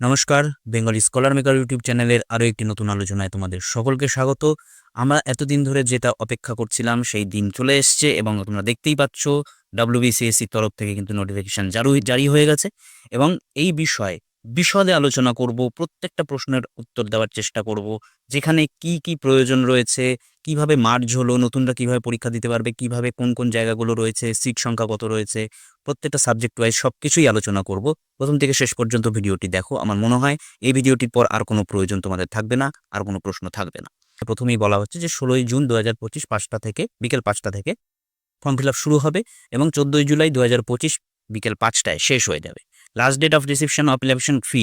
নমস্কার, Bengali scholar maker YouTube চ্যানেলের আরও একটি নতুন আলোচনায় তোমাদের সকলকে স্বাগত। আমরা এতদিন ধরে যেটা অপেক্ষা করছিলাম, সেই দিন চলে এসছে এবং তোমরা দেখতেই পাচ্ছ ডাব্লিউবিসিএসসির তরফ থেকে কিন্তু নোটিফিকেশান জারি জারি হয়ে গেছে এবং এই বিষয়ে বিশদে আলোচনা করব, প্রত্যেকটা প্রশ্নের উত্তর দেওয়ার চেষ্টা করব, যেখানে কি কি প্রয়োজন রয়েছে, কীভাবে মার্জ হলো, নতুনরা কীভাবে পরীক্ষা দিতে পারবে, কীভাবে কোন কোন জায়গাগুলো রয়েছে, সিট সংখ্যা কত রয়েছে, প্রত্যেকটা সাবজেক্ট ওয়াইজ সব কিছুই আলোচনা করব। প্রথম থেকে শেষ পর্যন্ত ভিডিওটি দেখো, আমার মনে হয় এই ভিডিওটির পর আর কোনো প্রয়োজন তোমাদের থাকবে না, আর কোনো প্রশ্ন থাকবে না। প্রথমেই বলা হচ্ছে যে, ষোলোই জুন দু হাজার পঁচিশ পাঁচটা থেকে, বিকেল পাঁচটা থেকে ফর্ম ফিল শুরু হবে এবং চোদ্দোই জুলাই দু হাজার পঁচিশ বিকেল পাঁচটায় শেষ হয়ে যাবে। Last date of reception of application fee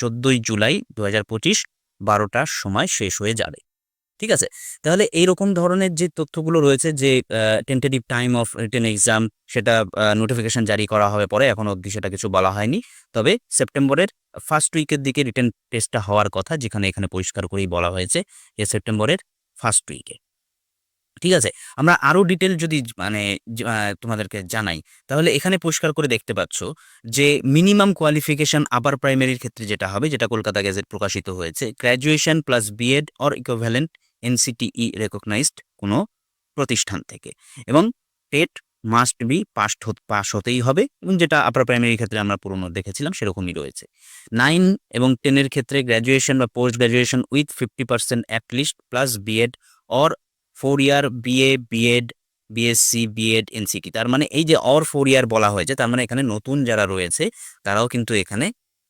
চোদ্দোই জুলাই দু হাজার পঁচিশ, বারোটার সময় শেষ হয়ে যাবে। ঠিক আছে? তাহলে এইরকম ধরনের যে তথ্যগুলো রয়েছে যে tentative time of written exam সেটা নোটিফিকেশন জারি করা হবে পরে, এখন অবধি সেটা কিছু বলা হয়নি। তবে সেপ্টেম্বরের ফার্স্ট উইকের দিকে রিটেন টেস্টটা হওয়ার কথা, যেখানে এখানে পরিষ্কার করেই বলা হয়েছে যে, সেপ্টেম্বরের ফার্স্ট উইকে ঠিক আছে? আমরা আরও ডিটেল যদি মানে তোমাদেরকে জানাই, তাহলে এখানে পরিষ্কার করে দেখতে পাচ্ছ যে মিনিমাম কোয়ালিফিকেশন আপার প্রাইমারির ক্ষেত্রে যেটা হবে, যেটা কলকাতা গ্যাজেট প্রকাশিত হয়েছে graduation plus BEd or equivalent NCTE recognised কোনো প্রতিষ্ঠান থেকে। এবং TET must be pass pass হতেই হবে, এবং যেটা আপার প্রাইমারির ক্ষেত্রে আমরা পুরনো দেখেছিলাম, সেরকমই রয়েছে। নাইন এবং টেনের ক্ষেত্রে গ্র্যাজুয়েশন বা post graduation with fifty percent at least plus BEd or four year BA BEd BSc BEd NCT তার মানে এই যে অর ফোর ইয়ার বলা হয়েছে, তার মানে এখানে নতুন যারা রয়েছে, তারাও কিন্তু এখানে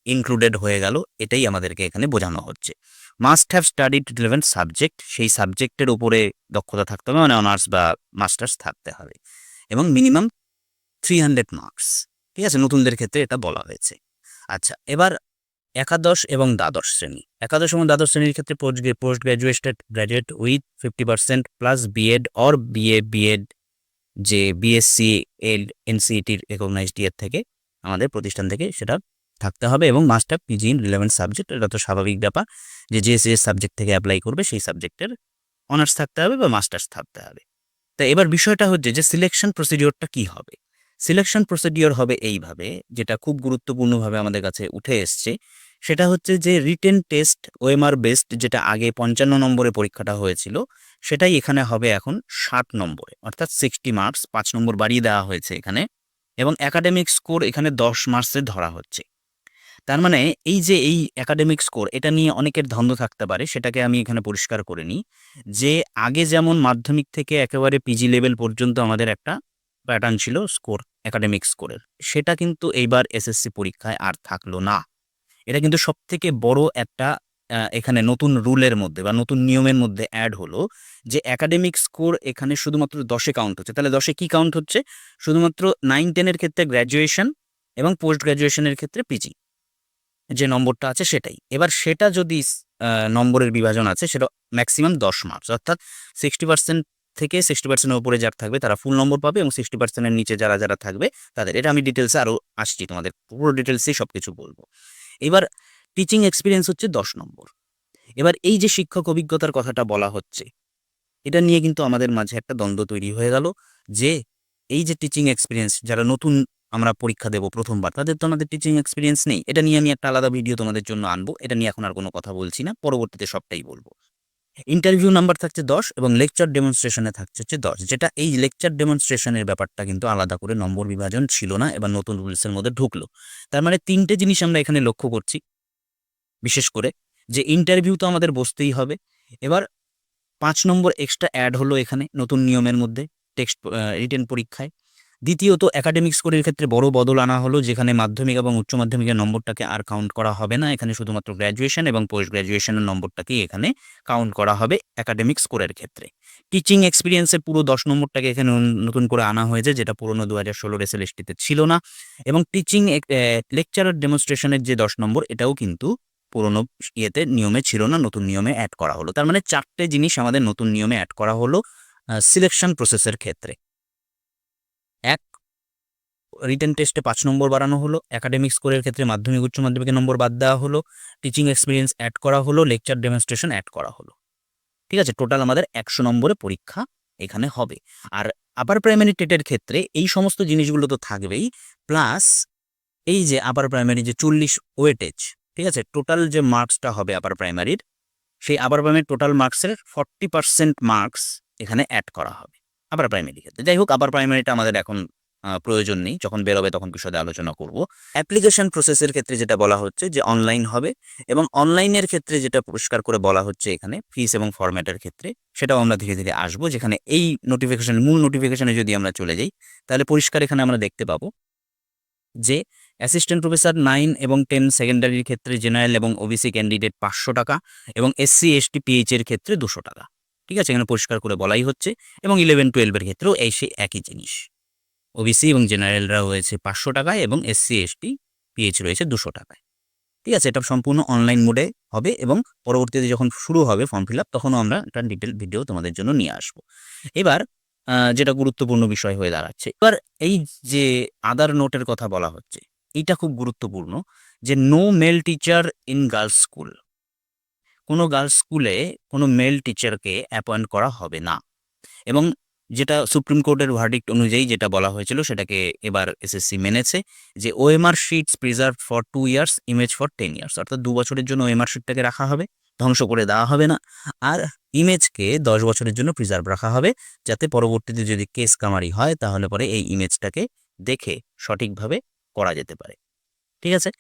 ইনক্লুডেড হয়ে গেল। এটাই আমাদেরকে এখানে বোঝানো হচ্ছে। Must have studied relevant subject সেই সাবজেক্টের উপরে দক্ষতা থাকতে হবে মানে অনার্স বা মাস্টার্স থাকতে হবে। এবং মিনিমাম থ্রি হান্ড্রেড মার্কস ঠিক আছে? নতুনদের ক্ষেত্রে এটা বলা হয়েছে। আচ্ছা এবার একাদশ এবং দ্বাদশ শ্রেণি। একাদশ এবং দ্বাদশ শ্রেণির ক্ষেত্রে post post graduated graduate with fifty percent plus BEd or BA BEd যে বিএসসি এল এনসিটির রেকগনাইজড ইয়ের থেকে আমাদের প্রতিষ্ঠান থেকে সেটা থাকতে হবে এবং master PG in relevant subject এটা তো স্বাভাবিক ব্যাপার যে যে যে সাবজেক্ট থেকে অ্যাপ্লাই করবে সেই সাবজেক্টের অনার্স থাকতে হবে বা মাস্টার্স থাকতে হবে। তা এবার বিষয়টা হচ্ছে যে সিলেকশন প্রসিডিওরটা কি হবে? সিলেকশন প্রসিডিওর হবে এইভাবে, যেটা খুব গুরুত্বপূর্ণভাবে আমাদের কাছে উঠে এসছে সেটা হচ্ছে যে রিটেন টেস্ট ওএমআর বেসড যেটা আগে পঞ্চান্ন নম্বরে পরীক্ষাটা হয়েছিল, সেটাই এখানে হবে এখন ষাট নম্বরে, অর্থাৎ সিক্সটি মার্কস পাঁচ নম্বর বাড়িয়ে দেওয়া হয়েছে এখানে এবং একাডেমিক স্কোর এখানে দশ মার্কসে ধরা হচ্ছে। তার মানে এই যে এই একাডেমিক স্কোর এটা নিয়ে অনেকের ধন্দ থাকতে পারে, সেটাকে আমি এখানে পরিষ্কার করে নিই যে আগে যেমন মাধ্যমিক থেকে একেবারে পিজি লেভেল পর্যন্ত আমাদের একটা প্যাটার্ন ছিল স্কোর একাডেমিক স্কোরের সেটা কিন্তু এইবার এসএসসি পরীক্ষায় আর থাকল না। এটা কিন্তু সব থেকে বড় একটা এখানে নতুন রুলের মধ্যে বা নতুন নিয়মের মধ্যে অ্যাড হলো যে একাডেমিক স্কোর এখানে শুধুমাত্র দশে কাউন্ট হচ্ছে। তাহলে দশে কি কাউন্ট হচ্ছে? শুধুমাত্র নাইন টেনের ক্ষেত্রে গ্র্যাজুয়েশন এবং পোস্ট গ্র্যাজুয়েশনের ক্ষেত্রে পিজি যে নম্বরটা আছে সেটাই। এবার সেটা যদি নম্বরের বিভাজন আছে, সেটা ম্যাক্সিমাম দশ মার্কস অর্থাৎ সিক্সটি পার্সেন্ট থেকে সিক্সটি পার্সেন্টের উপরে যারা থাকবে, তারা ফুল নম্বর পাবে এবং সিক্সটি পার্সেন্টের নিচে যারা যারা থাকবে, তাদের। এটা আমি ডিটেলসে আরও আসছি তোমাদের। পুরো ডিটেলসেই সব কিছু বলব। এবার টিচিং এক্সপিরিয়েন্স হচ্ছে দশ নম্বর। এবার এই যে শিক্ষক অভিজ্ঞতার কথাটা বলা হচ্ছে, এটা নিয়ে কিন্তু আমাদের মাঝে একটা দ্বন্দ্ব তৈরি হয়ে গেল যে এই যে টিচিং এক্সপিরিয়েন্স যারা নতুন আমরা পরীক্ষা দেব প্রথমবার, তাদের তো আমাদের টিচিং এক্সপিরিয়েন্স নেই। এটা নিয়ে আমি একটা আলাদা ভিডিও তোমাদের জন্য আনব, এটা নিয়ে এখন আর কোনো কথা বলছি না, পরবর্তীতে সবটাই বলব। ইন্টারভিউ নাম্বার থাকছে দশ এবং লেকচার ডেমনস্ট্রেশনে থাকছে হচ্ছে দশ। যেটা এই লেকচার ডেমনস্ট্রেশনের ব্যাপারটা কিন্তু আলাদা করে নম্বর বিভাজন ছিল না, এবার নতুন রুলসের মধ্যে ঢুকলো। তার মানে তিনটে জিনিস আমরা এখানে লক্ষ্য করছি, বিশেষ করে যে ইন্টারভিউ তো আমাদের বসতেই হবে। এবার পাঁচ নম্বর এক্সট্রা অ্যাড হলো এখানে নতুন নিয়মের মধ্যে টেক্সট রিটেন পরীক্ষায়। দ্বিতীয়ত একাডেমিক স্কোরের ক্ষেত্রে বড় বদল আনা হলো, যেখানে মাধ্যমিক এবং উচ্চ মাধ্যমিকের নম্বরটাকে আর কাউন্ট করা হবে না। এখানে শুধুমাত্র গ্র্যাজুয়েশন এবং পোস্ট গ্র্যাজুয়েশনের নম্বরটাকেই এখানে কাউন্ট করা হবে একাডেমিক স্কোরের ক্ষেত্রে। টিচিং এক্সপিরিয়েন্সের পুরো দশ নম্বরটাকে এখানে নতুন করে আনা হয়েছে, যেটা পুরনো দু হাজার ষোলোর এসএলএসটিতে ছিল না। এবং টিচিং লেকচারার ডেমনস্ট্রেশনের যে দশ নম্বর, এটাও কিন্তু পুরনো ইয়েতে নিয়মে ছিল না, নতুন নিয়মে অ্যাড করা হলো। তার মানে চারটে জিনিস আমাদের নতুন নিয়মে অ্যাড করা হলো সিলেকশন প্রসেসের ক্ষেত্রে। রিটেন টেস্টে পাঁচ নম্বর বাড়ানো হলো একাডেমিক স্কোরের ক্ষেত্রে মাধ্যমিক, উচ্চ মাধ্যমিকের নম্বর বাদ দেওয়া হলো টিচিং এক্সপিরিয়েন্স অ্যাড করা হলো লেকচার ডেমনস্ট্রেশন অ্যাড করা হলো। ঠিক আছে টোটাল আমাদের একশো নম্বরে পরীক্ষা এখানে হবে। আর আপার প্রাইমারি টেটের ক্ষেত্রে এই সমস্ত জিনিসগুলো তো থাকবেই প্লাস এই যে আপার প্রাইমারি যে চল্লিশ ওয়েটেজ ঠিক আছে টোটাল যে মার্কসটা হবে আপার প্রাইমারির সেই আপার প্রাইমারি টোটাল মার্কসের ফর্টি পার্সেন্ট মার্কস এখানে অ্যাড করা হবে আপার প্রাইমারি ক্ষেত্রে। যাই হোক আপার প্রাইমারিটা আমাদের এখন প্রয়োজন নেই। যখন বেরোবে তখন বিশদে আলোচনা করব। অ্যাপ্লিকেশন প্রসেসের ক্ষেত্রে যেটা বলা হচ্ছে যে অনলাইন হবে এবং অনলাইনের ক্ষেত্রে যেটা পরিষ্কার করে বলা হচ্ছে এখানে ফিস এবং ফরম্যাটের ক্ষেত্রে, সেটাও আমরা ধীরে ধীরে আসব। যেখানে এই নোটিফিকেশন মূল নোটিফিকেশনে যদি আমরা চলে যাই, তাহলে পরিষ্কার এখানে আমরা দেখতে পাবো যে অ্যাসিস্ট্যান্ট প্রফেসর নাইন এবং টেন সেকেন্ডারির ক্ষেত্রে জেনারেল এবং ওবিসি ক্যান্ডিডেট পাঁচশো টাকা এবং এসসি এসটি পিএইচ এর ক্ষেত্রে দুশো টাকা। ঠিক আছে? এখানে পরিষ্কার করে বলাই হচ্ছে এবং ইলেভেন টুয়েলভের ক্ষেত্রেও এই সেই একই জিনিস। ওবিসি এবং জেনারেলরা রয়েছে পাঁচশো টাকায় এবং এসসি এসটি পিএইচ রয়েছে দুশো টাকায়। ঠিক আছে, এটা সম্পূর্ণ অনলাইন মোডে হবে এবং পরবর্তীতে যখন শুরু হবে ফর্ম ফিল আপ তখনও আমরা একটা ডিটেল ভিডিও তোমাদের জন্য নিয়ে আসব। এবার যেটা গুরুত্বপূর্ণ বিষয় হয়ে দাঁড়াচ্ছে, এবার এই যে আদার নোটের কথা বলা হচ্ছে, এইটা খুব গুরুত্বপূর্ণ যে no male teacher in girls school কোনো গার্লস স্কুলে কোনো মেল টিচারকে অ্যাপয়েন্ট করা হবে না। এবং যেটা সুপ্রিম কোর্টের ভার্ডিক্ট অনুযায়ী যেটা বলা হয়েছিল সেটাকে এবার এসএসসি মেনেছে যে OMR sheets preserve for two years image for ten years অর্থাৎ দু বছরের জন্য ওএমআর শিটটাকে রাখা হবে, ধ্বংস করে দেওয়া হবে না। আর ইমেজকে দশ বছরের জন্য প্রিজার্ভ রাখা হবে, যাতে পরবর্তীতে যদি কেস কামারি হয়, তাহলে পরে এই ইমেজটাকে দেখে সঠিকভাবে করা যেতে পারে। ঠিক আছে?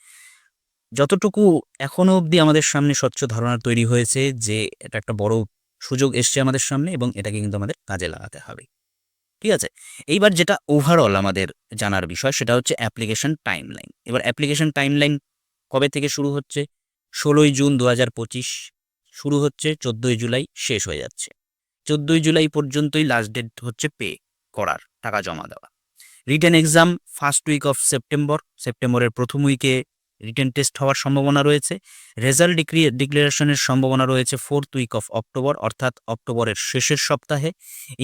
যতটুকু এখনও অবধি আমাদের সামনে স্বচ্ছ ধারণা তৈরি হয়েছে যে এটা একটা বড় সুযোগ এসছে আমাদের সামনে এবং এটাকে কিন্তু আমাদের কাজে লাগাতে হবে। ঠিক আছে? এইবার যেটা ওভারঅল আমাদের জানার বিষয় সেটা হচ্ছে অ্যাপ্লিকেশন টাইমলাইন এবার অ্যাপ্লিকেশন টাইমলাইন কবে থেকে শুরু হচ্ছে? ষোলোই জুন দু হাজার পঁচিশ। শুরু হচ্ছে চোদ্দোই জুলাই, শেষ হয়ে যাচ্ছে। চোদ্দোই জুলাই পর্যন্তই লাস্ট ডেট হচ্ছে পে করার, টাকা জমা দেওয়া। Written exam first week of September সেপ্টেম্বরের প্রথম উইকে রিটেন টেস্ট হওয়ার সম্ভাবনা রয়েছে। রেজাল্ট ডিক্রি ডিক্লারেশনের সম্ভাবনা রয়েছে ফোর্থ উইক অফ অক্টোবর অর্থাৎ অক্টোবরের শেষের সপ্তাহে।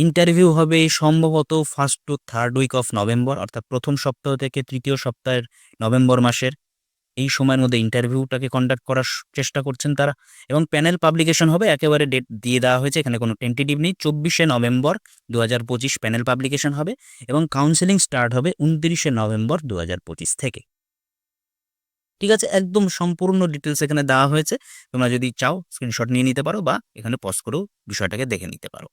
ইন্টারভিউ হবে সম্ভবত first to third week of November অর্থাৎ প্রথম সপ্তাহ থেকে তৃতীয় সপ্তাহের নভেম্বর মাসের। এই সময়ের মধ্যে ইন্টারভিউটাকে কন্ডাক্ট করার চেষ্টা করছেন তারা। এবং প্যানেল পাবলিকেশন হবে, একেবারে ডেট দিয়ে দেওয়া হয়েছে, এখানে কোনো টেন্টেটিভ নেই। চব্বিশে নভেম্বর দু হাজার পঁচিশ প্যানেল পাবলিকেশন হবে এবং কাউন্সেলিং স্টার্ট হবে উনত্রিশে নভেম্বর দু থেকে। ঠিক আছে? একদম সম্পূর্ণ ডিটেলস এখানে দেওয়া হয়েছে। তোমরা যদি চাও স্ক্রিনশট নিয়ে নিতে পারো বা এখানে পজ করেও বিষয়টাকে দেখে নিতে পারো।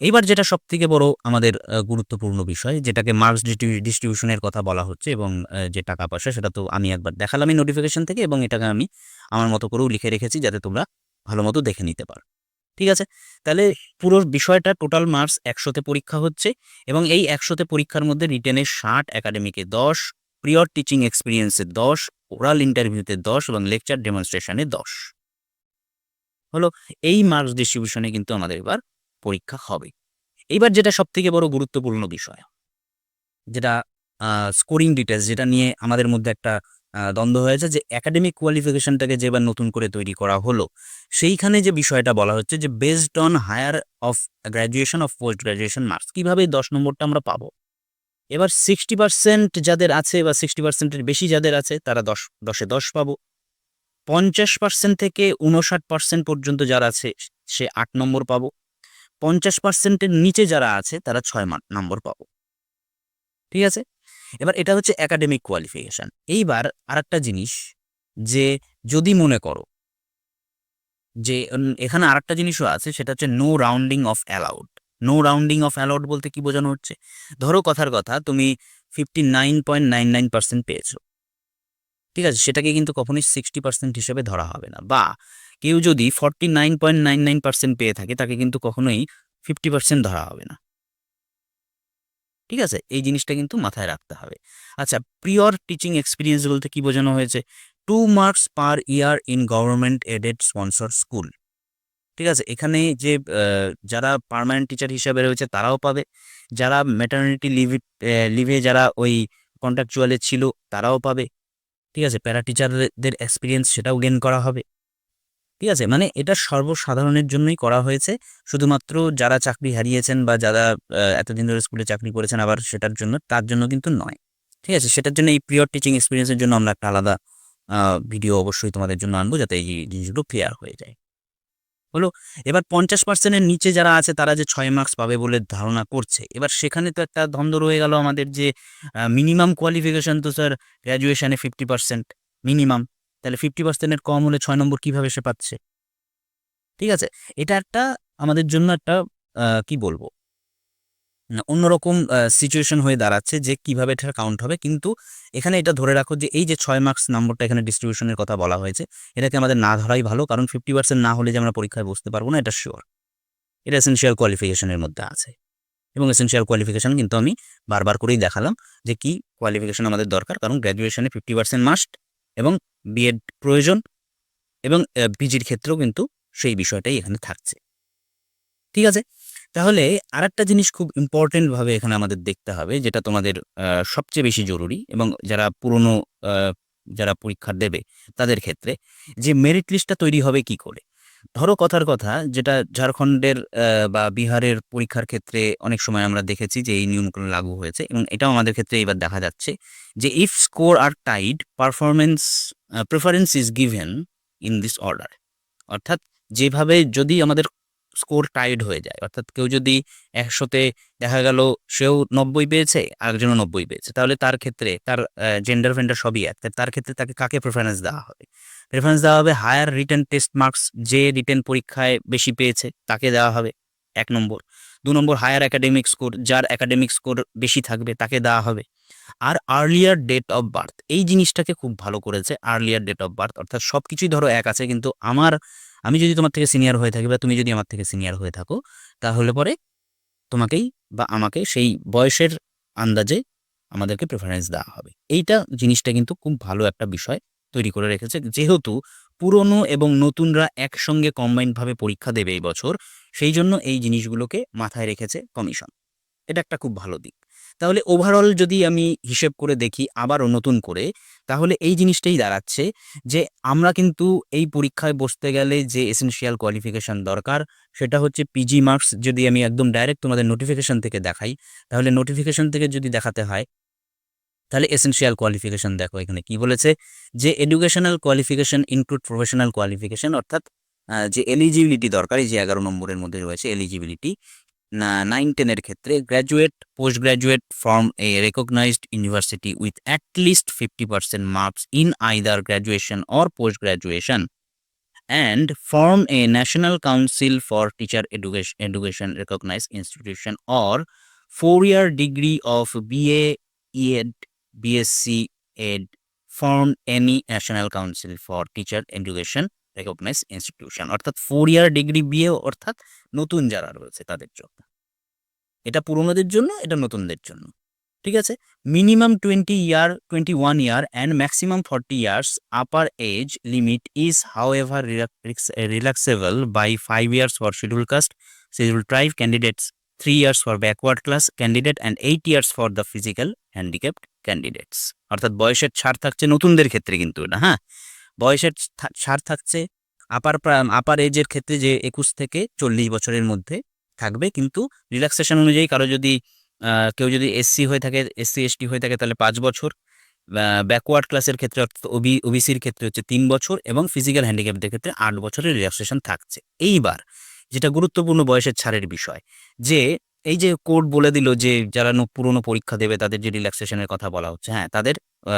এইবার যেটা সব থেকে বড় আমাদের গুরুত্বপূর্ণ বিষয়, যেটাকে মার্কস ডিস্ট্রিবিউশনের কথা বলা হচ্ছে এবং যে টাকা পয়সা, সেটা তো আমি একবার দেখালামই নোটিফিকেশন থেকে এবং এটাকে আমি আমার মতো করেও লিখে রেখেছি যাতে তোমরা ভালো মতো দেখে নিতে পারো। ঠিক আছে? তাহলে পুরো বিষয়টা টোটাল মার্কস একশোতে পরীক্ষা হচ্ছে এবং এই একশোতে পরীক্ষার মধ্যে রিটেনের ষাট একাডেমিকে দশ প্রিয়র টিচিং এক্সপিরিয়েন্সে দশ ওরাল ইন্টারভিউতে দশ এবং লেকচার ডেমনস্ট্রেশনে দশ। হলো, এই মার্কস ডিস্ট্রিবিউশনে কিন্তু আমাদের এবার পরীক্ষা হবে। এইবার যেটা সব থেকে বড় গুরুত্বপূর্ণ বিষয়, যেটা স্কোরিং ডিটেলস যেটা নিয়ে আমাদের মধ্যে একটা দ্বন্দ্ব হয়েছে যে একাডেমিক কোয়ালিফিকেশনটাকে যে এবার নতুন করে তৈরি করা হলো, সেইখানে যে বিষয়টা বলা হচ্ছে যে based on higher of graduation of post graduation marks কীভাবে দশ নম্বরটা আমরা পাবো? এবার সিক্সটি পার্সেন্ট যাদের আছে বা সিক্সটি পার্সেন্টের বেশি যাদের আছে, তারা দশ, দশে দশ পাবো। পঞ্চাশ পার্সেন্ট থেকে উনষাট পার্সেন্ট পর্যন্ত যারা আছে, সে আট নম্বর পাবো। পঞ্চাশ পার্সেন্টের নিচে যারা আছে, তারা ছয় নম্বর পাবো। ঠিক আছে? এবার এটা হচ্ছে একাডেমিক কোয়ালিফিকেশন এইবার আরেকটা জিনিস যে যদি মনে করো যে এখানে আরেকটা জিনিসও আছে, সেটা হচ্ছে no rounding off allowed no rounding off allowed বলতে কি বোঝানো হচ্ছে? ধরো কথার কথা, তুমি fifty nine point nine nine percent পেয়েছ। ঠিক আছে? সেটাকে কিন্তু কখনোই সিক্সটি পার্সেন্ট হিসেবে ধরা হবে না। বা কেউ যদি forty nine point nine nine percent পেয়ে থাকে, তাকে কিন্তু কখনোই ফিফটি পার্সেন্ট ধরা হবে না। ঠিক আছে? এই জিনিসটা কিন্তু মাথায় রাখতে হবে। আচ্ছা প্রিয়র টিচিং এক্সপিরিয়েন্স বলতে কি বোঝানো হয়েছে? Two marks per year in government aided sponsor school ঠিক আছে? এখানে যে যারা পার্মানেন্ট টিচার হিসাবে রয়েছে তারাও পাবে। যারা ম্যাটার্নিটি লিভ লিভে যারা ওই কন্ট্রাকচুয়ালে ছিল তারাও পাবে। ঠিক আছে? প্যারা টিচারদের এক্সপিরিয়েন্স সেটাও গেন করা হবে। ঠিক আছে? মানে এটা সর্বসাধারণের জন্যই করা হয়েছে। শুধুমাত্র যারা চাকরি হারিয়েছেন বা যারা এতদিন ধরে স্কুলে চাকরি করেছেন আবার সেটার জন্য, তার জন্য কিন্তু নয়। ঠিক আছে? সেটার জন্য এই প্রিয়র টিচিং এক্সপিরিয়েন্সের জন্য আমরা একটা আলাদা ভিডিও অবশ্যই তোমাদের জন্য আনব যাতে এই জিনিসগুলো ক্লিয়ার হয়ে যায়। হলো, এবার পঞ্চাশ পার্সেন্টের নিচে যারা আছে, তারা যে ছয় মার্কস পাবে বলে ধারণা করছে। এবার সেখানে তো একটা ধন্দ রয়ে গেল আমাদের যে মিনিমাম কোয়ালিফিকেশন তো স্যার গ্র্যাজুয়েশানে ফিফটি পার্সেন্ট মিনিমাম তাহলে ফিফটি পার্সেন্টের কম হলে ছয় নম্বর কীভাবে সে পাচ্ছে? ঠিক আছে? এটা একটা আমাদের জন্য একটা কি বলব? অন্যরকম সিচুয়েশন হয়ে দাঁড়াচ্ছে যে কীভাবে এটা কাউন্ট হবে। কিন্তু এখানে এটা ধরে রাখো যে এই যে ছয় মার্কস নম্বরটা এখানে ডিস্ট্রিবিউশনের কথা বলা হয়েছে, এটাকে আমাদের না ধরাই ভালো। কারণ ফিফটি পার্সেন্ট না হলে যে আমরা পরীক্ষায় বসতে পারব না, এটা শিওর এটা এসেন্সিয়াল কোয়ালিফিকেশনের মধ্যে আছে। এবং এসেন্সিয়াল কোয়ালিফিকেশান কিন্তু আমি বারবার করেই দেখালাম যে কি কোয়ালিফিকেশান আমাদের দরকার। কারণ গ্র্যাজুয়েশনে ফিফটি পার্সেন্ট মাস্ট এবং বিএড প্রয়োজন এবং পিজির ক্ষেত্রেও কিন্তু সেই বিষয়টাই এখানে থাকছে। ঠিক আছে? তাহলে আরেকটা জিনিস খুব ইম্পর্টেন্ট ভাবে এখানে আমাদের দেখতে হবে, যেটা তোমাদের সবচেয়ে বেশি জরুরি এবং যারা পুরনো যারা পরীক্ষা দেবে তাদের ক্ষেত্রে, যে মেরিট লিস্টটা তৈরি হবে কি করে? ধরো কথার কথা, যেটা ঝাড়খণ্ডের বা বিহারের পরীক্ষার ক্ষেত্রে অনেক সময় আমরা দেখেছি যে এই নিয়মগুলো লাগু হয়েছে এবং এটাও আমাদের ক্ষেত্রে এবার দেখা যাচ্ছে যে if score are tied performance preference is given in this order অর্থাৎ যেভাবে যদি আমাদের স্কোর টাইড হয়ে যায়। অর্থাৎ কেউ যদি একশোতে দেখা গেল সেও নব্বই পেয়েছে, আরেকজনও নব্বই পেয়েছে। তাহলে তার ক্ষেত্রে তার জেন্ডার ফেন্ডার সবই এক। তার ক্ষেত্রে তাকে কাকে প্রেফারেন্স দেওয়া হবে? প্রেফারেন্স দেওয়া হবে হায়ার রিটার্ন টেস্ট মার্কস যে রিটেন পরীক্ষায় বেশি পেয়েছে, তাকে দেওয়া হবে এক নম্বর। দু নম্বর হায়ার একাডেমিক স্কোর যার একাডেমিক স্কোর বেশি থাকবে, তাকে দেওয়া হবে। আর আর্লিয়ার ডেট অফ বার্থ এই জিনিসটাকে খুব ভালো করেছে আর্লিয়ার ডেট অফ বার্থ অর্থাৎ সব কিছুই ধরো এক আছে, কিন্তু আমার আমি যদি তোমার থেকে সিনিয়র হয়ে থাকি বা তুমি যদি আমার থেকে সিনিয়র হয়ে থাকো, তাহলে পরে তোমাকেই বা আমাকে সেই বয়সের আন্দাজে আমাদেরকে প্রেফারেন্স দেওয়া হবে। এইটা জিনিসটা কিন্তু খুব ভালো একটা বিষয় তৈরি করে রেখেছে। যেহেতু পুরনো এবং নতুনরা একসঙ্গে কম্বাইন্ডভাবে পরীক্ষা দেবে এই বছর, সেই জন্য এই জিনিসগুলোকে মাথায় রেখেছে কমিশন এটা একটা খুব ভালো দিক। তাহলে ওভারঅল যদি আমি হিসেব করে দেখি আবারও নতুন করে, তাহলে এই জিনিসটাই দাঁড়াচ্ছে যে আমরা কিন্তু এই পরীক্ষায় বসতে গেলে যে এসেনশিয়াল কোয়ালিফিকেশান দরকার, সেটা হচ্ছে পিজি মার্কস যদি আমি একদম ডাইরেক্ট তোমাদের নোটিফিকেশন থেকে দেখাই, তাহলে নোটিফিকেশন থেকে যদি দেখাতে হয়, তাহলে এসেনশিয়াল কোয়ালিফিকেশন দেখো এখানে কি বলেছে, যে educational qualification include professional qualification অর্থাৎ যে এলিজিবিলিটি দরকার, এই যে এগারো নম্বরের মধ্যে রয়েছে এলিজিবিলিটি নাইন টেনের ক্ষেত্রে graduate post graduate from a recognised university with at least fifty percent marks in either graduation or post graduation and from a national council for teacher education education recognised institution or four year degree of BA Ed BSc Ed from any national council for teacher education recognise institution অর্থাৎ four year degree BA অর্থাৎ নতুন যারা রয়েছে তাদের জন্য। এটা পুরনোদের জন্য, এটা নতুনদের জন্য। ঠিক আছে? Minimum twenty year twenty one year and maximum forty years upper age limit is however relaxable by five years for schedule caste schedule tribe candidates three years for backward class candidate and eight years for the physical handicapped candidates অর্থাৎ বয়সের ছাড় থাকছে নতুনদের ক্ষেত্রে কিন্তু এটা হ্যাঁ? বয়সের ছাড় থাকছে। আপার আপার এজের ক্ষেত্রে যে একুশ থেকে চল্লিশ বছরের মধ্যে থাকবে। কিন্তু রিল্যাক্সেশন অনুযায়ী কারও যদি কেউ যদি এসসি হয়ে থাকে এসসি এসটি হয়ে থাকে, তাহলে পাঁচ বছর। ব্যাকওয়ার্ড ক্লাসের ক্ষেত্রে অর্থাৎ ওবি ওবিসির ক্ষেত্রে হচ্ছে তিন বছর এবং ফিজিক্যাল হ্যান্ডিক্যাপদের ক্ষেত্রে আট বছরের রিল্যাক্সেশন থাকছে। এইবার যেটা গুরুত্বপূর্ণ বয়সের ছাড়ের বিষয়, যে এই যে কোর্ট বলে দিল যে যারা পুরনো পরীক্ষা দেবে তাদের যে রিল্যাক্সেশনের কথা বলা হচ্ছে হ্যাঁ তাদের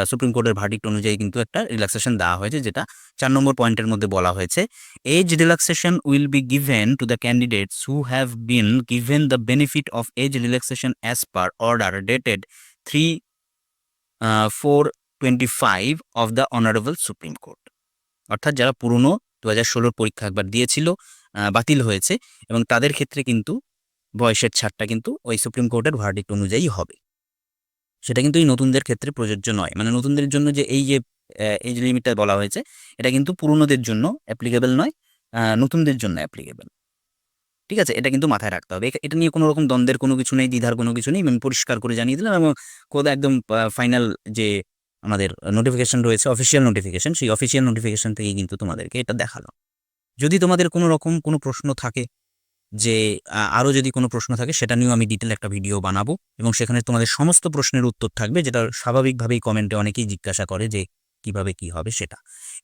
সুপ্রিম কোর্টের ভার্ডিক্ট অনুযায়ী কিন্তু একটা রিল্যাক্সেশন দেওয়া হয়েছে যেটা চার নম্বর পয়েন্টের মধ্যে বলা হয়েছে। Age relaxation will be given to the candidates who have been given the benefit of age relaxation as per order dated three four twenty five of the honourable supreme court অর্থাৎ যারা পুরনো দু হাজার ষোলোর পরীক্ষা একবার দিয়েছিল বাতিল হয়েছে এবং তাদের ক্ষেত্রে কিন্তু বয়সের ছাড়টা কিন্তু ওই সুপ্রিম কোর্টের ভার্ডিক্ট অনুযায়ী হবে। সেটা কিন্তু এই নতুনদের ক্ষেত্রে প্রযোজ্য নয়। মানে নতুনদের জন্য যে এই যে এজ লিমিটটা বলা হয়েছে, এটা কিন্তু পুরনোদের জন্য অ্যাপ্লিকেবল নয় নতুনদের জন্য অ্যাপ্লিকেবল ঠিক আছে? এটা কিন্তু মাথায় রাখতে হবে। এটা নিয়ে কোনো রকম দ্বন্দ্বের কোনো কিছু নেই, দ্বিধার কোনো কিছু নেই। আমি পরিষ্কার করে জানিয়ে দিলাম এবং কোদ একদম ফাইনাল যে আমাদের নোটিফিকেশন রয়েছে অফিসিয়াল নোটিফিকেশন সেই অফিসিয়াল নোটিফিকেশন থেকেই কিন্তু তোমাদেরকে এটা দেখাল যদি তোমাদের কোনো রকম কোনো প্রশ্ন থাকে যে আরও যদি কোনো প্রশ্ন থাকে সেটা নিয়েও আমি ডিটেল একটা ভিডিও বানাবো এবং সেখানে তোমাদের সমস্ত প্রশ্নের উত্তর থাকবে যেটা স্বাভাবিকভাবেই কমেন্টে অনেকেই জিজ্ঞাসা করে যে, কীভাবে কি হবে সেটা।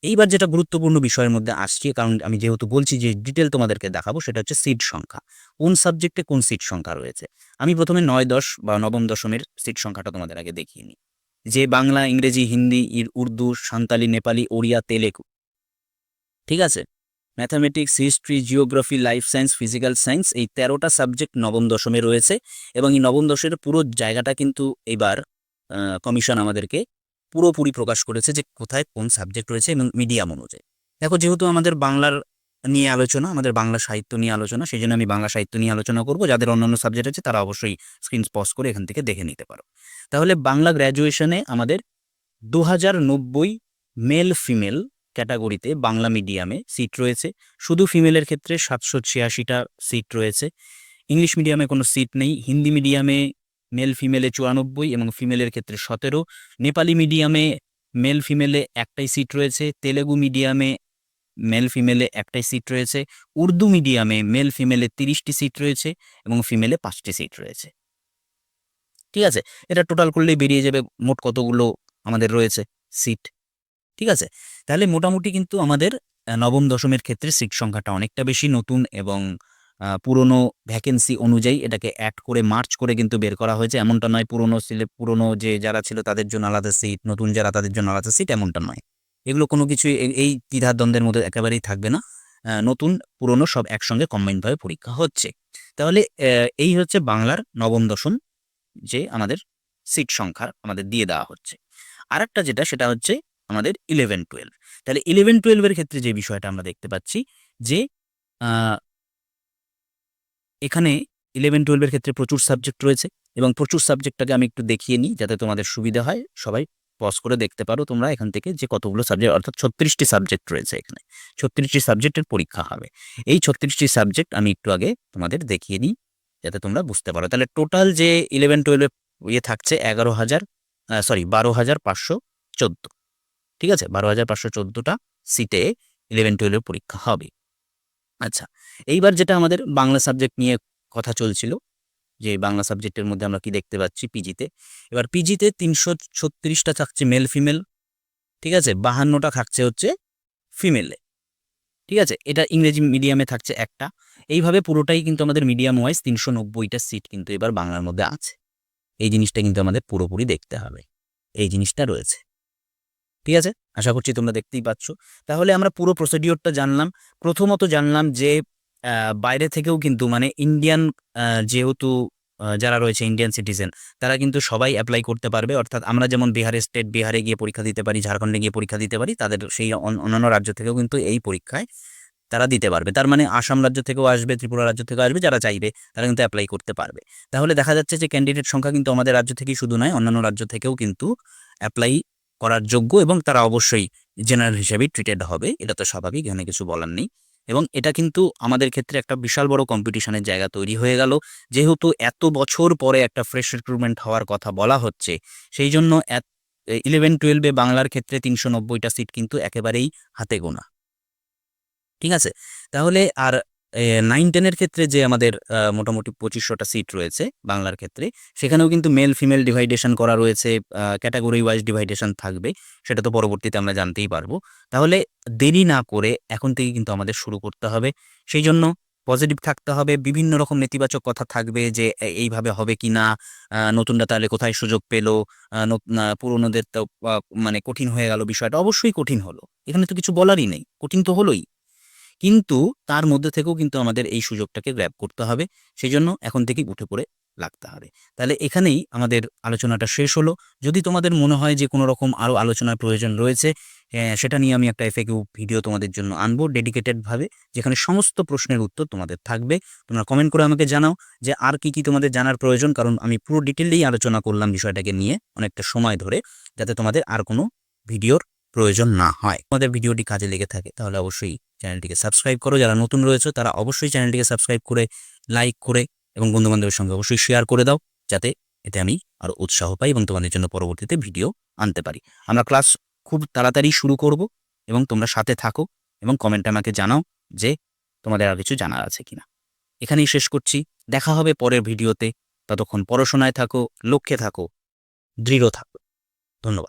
এইবার যেটা গুরুত্বপূর্ণ বিষয়ের মধ্যে আসছে, কারণ আমি যেহেতু বলছি যে ডিটেল তোমাদেরকে দেখাবো সেটা হচ্ছে সিট সংখ্যা। কোন সাবজেক্টে কোন সিট সংখ্যা রয়েছে? আমি প্রথমে নয় দশ বা নবম দশমের সিট সংখ্যাটা তোমাদের আগে দেখিয়ে নিই। যে, বাংলা, ইংরেজি, হিন্দি উর্দু, সাঁওতালি, নেপালি, ওড়িয়া, তেলেগু, ঠিক আছে? Mathematics history geography life science physical science এই তেরোটা সাবজেক্ট নবম দশমে রয়েছে এবং এই নবম দশের পুরো জায়গাটা কিন্তু এবার কমিশন আমাদেরকে পুরোপুরি প্রকাশ করেছে যে কোথায় কোন সাবজেক্ট রয়েছে এবং মিডিয়াম অনুযায়ী। দেখো যেহেতু আমাদের বাংলার নিয়ে আলোচনা, আমাদের বাংলা সাহিত্য নিয়ে আলোচনা সেই জন্য আমি বাংলা সাহিত্য নিয়ে আলোচনা করব। যাদের অন্যান্য সাবজেক্ট আছে তারা অবশ্যই স্ক্রিন পজ করে এখান থেকে দেখে নিতে পারো। তাহলে বাংলা গ্র্যাজুয়েশনে আমাদের দু হাজার নব্বই মেল ফিমেল ক্যাটাগরিতে বাংলা মিডিয়ামে সিট রয়েছে। শুধু ফিমেলের ক্ষেত্রে সাতশো ছিয়াশিটা সিট রয়েছে। ইংলিশ মিডিয়ামে কোনো সিট নেই। হিন্দি মিডিয়ামে মেল ফিমেলে চুরানব্বই এবং ফিমেলের ক্ষেত্রে সতেরো। নেপালি মিডিয়ামে মেল ফিমেলে একটাই সিট রয়েছে। তেলেগু মিডিয়ামে মেল ফিমেলে একটাই সিট রয়েছে। উর্দু মিডিয়ামে মেল ফিমেলে তিরিশটি সিট রয়েছে এবং ফিমেলে পাঁচটি সিট রয়েছে। ঠিক আছে? এটা টোটাল করলেই বেরিয়ে যাবে মোট কতগুলো আমাদের রয়েছে সিট। ঠিক আছে? তাহলে মোটামুটি কিন্তু আমাদের নবম দশমের ক্ষেত্রে সিট সংখ্যাটা অনেকটা বেশি নতুন এবং পুরনো ভ্যাকেন্সি অনুযায়ী এটাকে অ্যাড করে মার্চ করে কিন্তু বের করা হয়েছে। এমনটা নয় পুরনো ছিলে পুরনো যে যারা ছিল তাদের জন্য আলাদা সিট নতুন যারা তাদের জন্য আলাদা সিট এমনটা নয়। এগুলো কোনো কিছুই এই দ্বিধাদ্বন্দ্বের মধ্যে একেবারেই থাকবে না। নতুন, পুরনো সব একসঙ্গে কম্বাইনভাবে পরীক্ষা হচ্ছে। তাহলে এই হচ্ছে বাংলার নবম দশম যে আমাদের সিট সংখ্যা আমাদের দিয়ে দেওয়া হচ্ছে। আর একটা যেটা সেটা হচ্ছে আমাদের ইলেভেন টুয়েলভ তাহলে ইলেভেন টুয়েলভের ক্ষেত্রে যে বিষয়টা আমরা দেখতে পাচ্ছি, যে এখানে ইলেভেন টুয়েলভের ক্ষেত্রে প্রচুর সাবজেক্ট রয়েছে এবং প্রচুর সাবজেক্টটাকে আমি একটু দেখিয়ে নিই যাতে তোমাদের সুবিধা হয়। সবাই পজ করে দেখতে পারো তোমরা এখান থেকে যে কতগুলো সাবজেক্ট অর্থাৎ ছত্রিশটি সাবজেক্ট রয়েছে এখানে। ছত্রিশটি সাবজেক্টের পরীক্ষা হবে। এই ছত্রিশটি সাবজেক্ট আমি একটু আগে তোমাদের দেখিয়ে নিই যাতে তোমরা বুঝতে পারো। তাহলে টোটাল যে ইলেভেন টুয়েলভে ইয়ে থাকছে এগারো হাজার সরি বারো হাজার পাঁচশো চোদ্দ। ঠিক আছে? বারো হাজার পাঁচশো চোদ্দোটা সিটে ইলেভেন টুয়েলভের পরীক্ষা হবে। আচ্ছা এইবার যেটা আমাদের বাংলা সাবজেক্ট নিয়ে কথা চলছিল, যে বাংলা সাবজেক্টের মধ্যে আমরা কি দেখতে পাচ্ছি পিজিতে এবার পিজিতে তিনশো ছত্রিশটা থাকছে মেল ফিমেল ঠিক আছে? বাহান্নটা থাকছে হচ্ছে ফিমেলে ঠিক আছে? এটা ইংরেজি মিডিয়ামে থাকছে একটা। এইভাবে পুরোটাই কিন্তু আমাদের মিডিয়াম ওয়াইজ তিনশো নব্বইটা সিট কিন্তু এবার বাংলার মধ্যে আছে। এই জিনিসটা কিন্তু আমাদের পুরোপুরি দেখতে হবে। এই জিনিসটা রয়েছে। ঠিক আছে? আশা করছি তোমরা দেখতেই পাচ্ছ। তাহলে আমরা পুরো প্রসিডিওরটা জানলাম। প্রথমত জানলাম যে বাইরে থেকেও কিন্তু মানে ইন্ডিয়ান যেহেতু যারা রয়েছে ইন্ডিয়ান সিটিজেন তারা কিন্তু সবাই অ্যাপ্লাই করতে পারবে। অর্থাৎ আমরা যেমন বিহারের স্টেট বিহারে গিয়ে পরীক্ষা দিতে পারি, ঝাড়খণ্ডে গিয়ে পরীক্ষা দিতে পারি, তাদের সেই অন- অন্যান্য রাজ্য থেকেও কিন্তু এই পরীক্ষায় তারা দিতে পারবে। তার মানে আসাম রাজ্য থেকেও আসবে, ত্রিপুরা রাজ্য থেকেও আসবে, যারা চাইবে তারা কিন্তু অ্যাপ্লাই করতে পারবে। তাহলে দেখা যাচ্ছে যে ক্যান্ডিডেট সংখ্যা কিন্তু আমাদের রাজ্য থেকেই শুধু নয়, অন্যান্য রাজ্য থেকেও কিন্তু অ্যাপ্লাই করার যোগ্য এবং তারা অবশ্যই জেনারেল হিসেবেই ট্রিটেড হবে, এটা তো স্বাভাবিক, এখানে কিছু বলার নেই। এবং এটা কিন্তু আমাদের ক্ষেত্রে একটা বিশাল বড় কম্পিটিশনের জায়গা তৈরি হয়ে গেল। যেহেতু এত বছর পরে একটা ফ্রেশ রিক্রুটমেন্ট হওয়ার কথা বলা হচ্ছে, সেই জন্য ইলেভেন টুয়েলভে বাংলার ক্ষেত্রে তিনশো নব্বইটা সিট কিন্তু একেবারেই হাতে গোনা। ঠিক আছে? তাহলে আর নাইন টেনের ক্ষেত্রে যে আমাদের মোটামুটি পঁচিশশোটা সিট রয়েছে বাংলার ক্ষেত্রে, সেখানেও কিন্তু মেল ফিমেল ডিভাইডেশন করা রয়েছে ক্যাটাগরি ওয়াইজ ডিভাইডেশন থাকবে, সেটা তো পরবর্তীতে আমরা জানতেই পারব। তাহলে দেরি না করে এখন থেকে কিন্তু আমাদের শুরু করতে হবে, সেই জন্য পজিটিভ থাকতে হবে, বিভিন্ন রকম নেতিবাচক কথা থাকবে যে এইভাবে হবে কি না নতুনরা তাহলে কোথায় সুযোগ পেল পুরনোদের তো মানে কঠিন হয়ে গেল বিষয়টা, অবশ্যই কঠিন হলো, এখানে তো কিছু বলারই নেই, কঠিন তো হলোই। কিন্তু তার মধ্যে থেকেও কিন্তু আমাদের এই সুযোগটাকে গ্র্যাব করতে হবে। সেই জন্য এখন থেকেই উঠে পড়ে লাগতে হবে। তাহলে এখানেই আমাদের আলোচনাটা শেষ হলো। যদি তোমাদের মনে হয় যে কোনো রকম আরও আলোচনার প্রয়োজন রয়েছে সেটা নিয়ে আমি একটা এফএকিউ ভিডিও তোমাদের জন্য আনব ডেডিকেটেডভাবে যেখানে সমস্ত প্রশ্নের উত্তর তোমাদের থাকবে। তোমরা কমেন্ট করে আমাকে জানাও যে আর কি কি তোমাদের জানার প্রয়োজন, কারণ আমি পুরো ডিটেলেই আলোচনা করলাম বিষয়টাকে নিয়ে অনেকটা সময় ধরে, যাতে তোমাদের আর কোনো ভিডিওর প্রয়োজন না হয়। তোমাদের ভিডিওটি কাজে লেগে থাকে, তাহলে অবশ্যই চ্যানেলটিকে সাবস্ক্রাইব করো। যারা নতুন রয়েছে, তারা অবশ্যই চ্যানেলটিকে সাবস্ক্রাইব করে, লাইক করে এবং বন্ধুবান্ধবের সঙ্গে অবশ্যই শেয়ার করে দাও, যাতে এতে আমি আরও উৎসাহ পাই এবং তোমাদের জন্য পরবর্তীতে ভিডিও আনতে পারি। আমরা ক্লাস খুব তাড়াতাড়ি শুরু করব এবং তোমরা সাথে থাকো এবং কমেন্টে আমাকে জানাও যে তোমাদের আর কিছু জানার আছে কিনা। এখানেই শেষ করছি। দেখা হবে পরের ভিডিওতে। ততক্ষণ পড়াশোনায় থাকো, লক্ষ্যে থাকো, দৃঢ় থাকো।